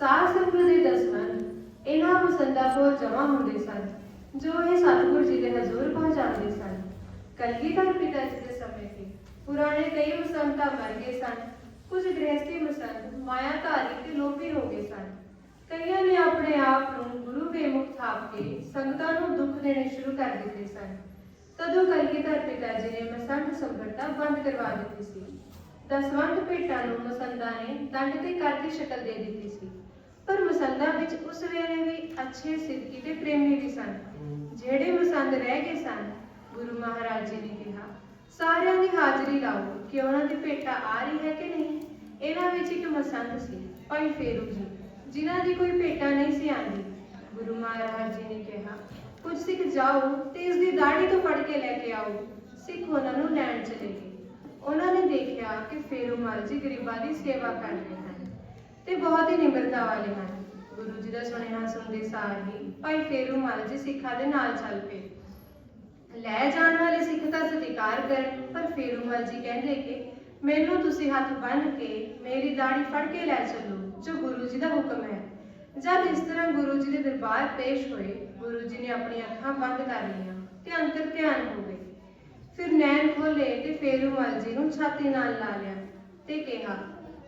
ਸਾਧ ਸੰਗਤ ਦੇ ਦਸਵੰਧ ਇਹਨਾਂ ਮਸੰਦਾਂ ਕੋਲ ਜਮ੍ਹਾਂ ਹੁੰਦੇ ਸਨ, ਜੋ ਇਹ ਸਤਿਗੁਰ ਜੀ ਦੇ ਹਜ਼ੂਰ ਪਹੁੰਚਾਉਂਦੇ ਸਨ। ਕਲਗੀਧਰ ਪਿਤਾ ਜੀ ਦੇ ਸਮੇਂ ਤੇ ਪੁਰਾਣੇ ਕਈ ਮਸੰਦਾਂ ਮਰ ਗਏ ਸਨ। ਕੁਝ ਗ੍ਰਹਸਥੀ ਮਸੰਦ ਮਾਇਆਧਾਰੀ ਤੇ ਲੋਭੀ ਹੋ ਗਏ ਸਨ। ਕਈਆਂ ਨੇ ਆਪਣੇ ਆਪ ਨੂੰ ਗੁਰੂ ਦੇ ਮੁਖ ਥਾਪ ਕੇ ਸੰਗਤਾਂ ਨੂੰ ਦੁੱਖ ਦੇਣੇ ਸ਼ੁਰੂ ਕਰ ਦਿੱਤੇ ਸਨ। ਤਦੋਂ ਕਲਗੀਧਰ ਪਿਤਾ ਜੀ ਨੇ ਮਸੰਤ ਸੰਗਤਾਂ ਬੰਦ ਕਰਵਾ ਦਿੱਤੀ ਸੀ। ਦਸਵੰਤ ਭੇਟਾਂ ਨੂੰ ਮਸੰਦਾਂ ਨੇ ਦੰਡ ਤੇ ਕਰ ਦੀ ਸ਼ਕਲ ਦੇ ਦਿੱਤੀ ਸੀ। ਪਰ ਮਸੰਦਾਂ ਵਿੱਚ ਉਸ ਵੇਲੇ ਵੀ ਅੱਛੇ ਸਿੱਧੀ ਤੇ ਪ੍ਰੇਮੀ ਵੀ ਸਨ। ਜਿਹੜੇ ਮਸੰਦ ਰਹਿ ਗਏ ਸਨ, ਗੁਰੂ ਮਹਾਰਾਜ ਜੀ ਨੇ ਕਿਹਾ, ਸਾਰਿਆਂ ਦੀ ਹਾਜ਼ਰੀ ਲਾਓ, ਕਿ ਉਹਨਾਂ ਦੀ ਭੇਟਾ ਆ ਰਹੀ ਹੈ ਕਿ ਨਹੀਂ? ਇਹਨਾਂ ਵਿੱਚ ਇੱਕ ਮਸੰਦ ਸੀ, ਭਾਈ ਫੇਰੂ ਜੀ, ਜਿਨ੍ਹਾਂ ਦੀ ਕੋਈ ਭੇਟਾ ਨਹੀਂ ਸੀ ਆਂਦੀ ਗੁਰੂ ਮਹਾਰਾਜ ਜੀ ਨੇ ਕਿਹਾ, ਕੁਝ ਸਿੱਖ ਜਾਓ ਤੇ ਇਸ ਦੀ ਦਾੜੀ ਤੋਂ ਫੜ ਕੇ ਲੈ ਕੇ ਆਓ। ਸਿੱਖ ਉਹਨਾਂ ਨੂੰ ਲੈਣ ਚਲੇ ਗਏ। ਉਹਨਾਂ ਨੇ ਦੇਖਿਆ ਕਿ ਫੇਰੂਮਾਲ ਜੀ ਗਰੀਬਾਂ ਦੀ ਸੇਵਾ ਕਰ ਰਹੇ ਤੇ ਬਹੁਤ ਹੀ ਨਿਮਰਤਾ ਵਾਲੇ ਹਨ। ਗੁਰੂ ਜੀ ਦਾ ਸੁਨੇਹਾ ਸੁਣਦੇ ਸਾਰ ਹੀ ਭਾਈ ਫੇਰੂਮਾਲ ਜੀ ਸਿੱਖਾਂ ਦੇ ਨਾਲ ਚੱਲ ਪਏ। ਲੈ ਜਾਣ ਵਾਲੇ ਸਿੱਖ ਤਾਂ ਸਤਿਕਾਰ ਕਰਨ, ਪਰ ਫੇਰੂਮਾਲ ਜੀ ਕਹਿੰਦੇ ਕਿ ਮੈਨੂੰ ਤੁਸੀਂ ਹੱਥ ਬੰਨ੍ਹ ਕੇ ਮੇਰੀ ਦਾੜੀ ਫੜ ਕੇ ਲੈ ਚੱਲੋ, ਜੋ ਗੁਰੂ ਜੀ ਦਾ ਹੁਕਮ ਹੈ। ਜਦ ਇਸ ਤਰ੍ਹਾਂ ਗੁਰੂ ਜੀ ਦੇ ਦਰਬਾਰ ਪੇਸ਼ ਹੋਏ, ਗੁਰੂ ਜੀ ਨੇ ਆਪਣੀ ਅੱਖਾਂ ਬੰਦ ਕਰ ਲਈਆਂ ਤੇ ਅੰਤਰ ਧਿਆਨ ਹੋ ਗਏ। ਫਿਰ ਨੈਣ ਖੋਲੇ ਤੇ ਫੇਰੂ ਮਲ ਜੀ ਨੂੰ ਛਾਤੀ ਨਾਲ ਲਾ ਲਿਆ ਤੇ ਕਿਹਾ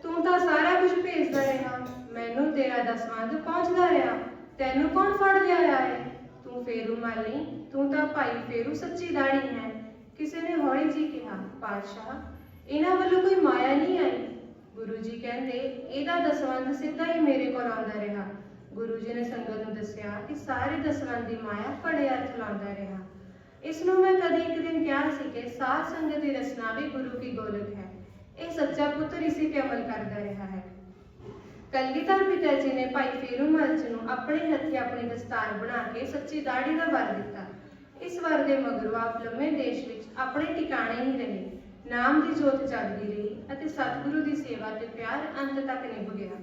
ਤੂੰ ਤਾਂ ਸਾਰਾ ਕੁਝ ਭੇਜਦਾ ਰਿਹਾ। ਮੈਨੂੰ ਤੇਰਾ ਦਸਵੰਧ ਪਹੁੰਚਦਾ ਰਿਹਾ। ਤੈਨੂੰ ਕੌਣ ਫੜ ਲਿਆਇਆ ਹੈ ਤੂੰ ਫੇਰੂਮਲ ਨਹੀਂ ਤੂੰ ਤਾਂ ਭਾਈ ਫੇਰੂ ਸੱਚੀ ਦਾੜੀ ਹੈ। ਕਿਸੇ ਨੇ ਹੌਲੀ ਜੀ ਕਿਹਾ, ਪਾਤਸ਼ਾਹ, ਇਹਨਾਂ ਵੱਲੋਂ ਕੋਈ ਮਾਇਆ ਨਹੀਂ ਆਈ? ਗੁਰੂ ਜੀ ਕਹਿੰਦੇ, ਇਹਦਾ ਦਸਵੰਧ ਸਿੱਧਾ ਹੀ ਮੇਰੇ ਕੋਲ ਆਉਂਦਾ ਰਿਹਾ। ਗੁਰੂ ਜੀ ਨੇ ਸੰਗਤ ਨੂੰ ਦੱਸਿਆ ਕਿ ਸਾਰੇ ਦਸਵੰਧ ਦੀ ਮਾਇਆ ਬੜੇ ਅਰਥ ਲਾਉਂਦਾ ਰਿਹਾ। ਇਸ ਨੂੰ ਮੈਂ ਕਦੇ ਇੱਕ ਦਿਨ ਕਿਹਾ ਸੀ ਕਿ ਸਾਧ ਸੰਗਤ ਦੀ ਰਚਨਾ ਵੀ ਗੁਰੂ ਕੀ ਗੋਲਕ ਇਹ ਸੱਚਾ ਪੁੱਤਰ ਇਸੇ ਤੇ ਅਮਲ ਕਰਦਾ ਰਿਹਾ ਹੈ। ਕਲਗੀਧਰ ਪਿਤਾ ਜੀ ਨੇ ਭਾਈ ਫੇਰੂਮਲ ਜੀ ਨੂੰ ਆਪਣੇ ਹੱਥੀ ਆਪਣੀ ਦਸਤਾਰ ਬਣਾ ਕੇ ਸੱਚੀ ਦਾੜੀ ਦਾ ਵਰ ਦਿੱਤਾ। ਇਸ ਵਰ ਦੇ ਮਗਰੋਂ ਆਪ ਲੰਮੇ ਦੇਸ਼ ਵਿੱਚ ਆਪਣੇ ਟਿਕਾਣੇ ਹੀ ਰਹੇ। ਨਾਮ ਦੀ ਜੋਤ ਜਗਦੀ ਰਹੀ ਅਤੇ ਸਤਿਗੁਰੂ ਦੀ ਸੇਵਾ ਤੇ ਪਿਆਰ ਅੰਤ ਤੱਕ ਨਿਭ ਗਿਆ।